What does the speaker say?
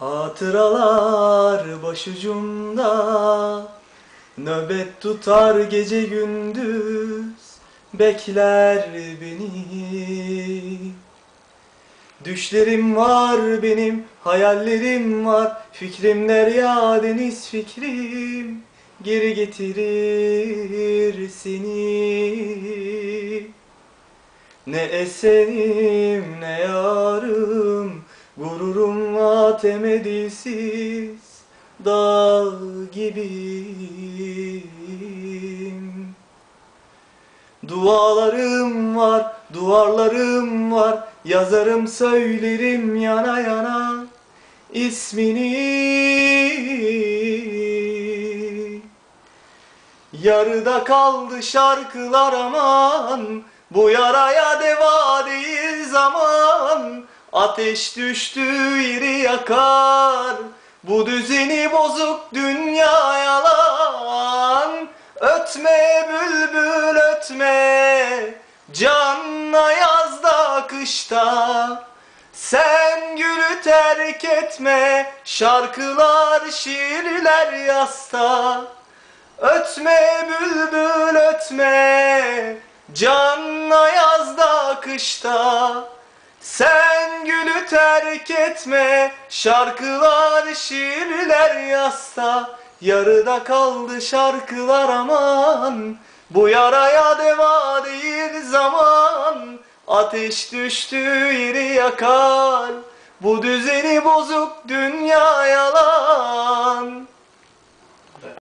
Hatıralar başucumda. Nöbet tutar gece gündüz Bekler beni. Düşlerim var benim, hayallerim var. Fikrim derya deniz fikrim. Geri getirir seni. Ne eserim ne yarım Gururum atemedilsiz Dağ gibiyim. Dualarım var, duvarlarım var Yazarım söylerim yana yana ismini. Yarıda kaldı şarkılar aman Bu yaraya deva değil zaman Ateş düştü yeri yakar Bu düzeni bozuk dünya yalan. Ötme bülbül ötme Canla yazda kışta. Sen gülü terk etme Şarkılar şiirler yasta. Ötme bülbül ötme Canla yazda kışta Sen gülü terk etme Şarkılar şiirler yasta. Yarıda kaldı şarkılar aman Bu yaraya deva değil zaman. Ateş düştü yeri yakar Bu düzeni bozuk dünya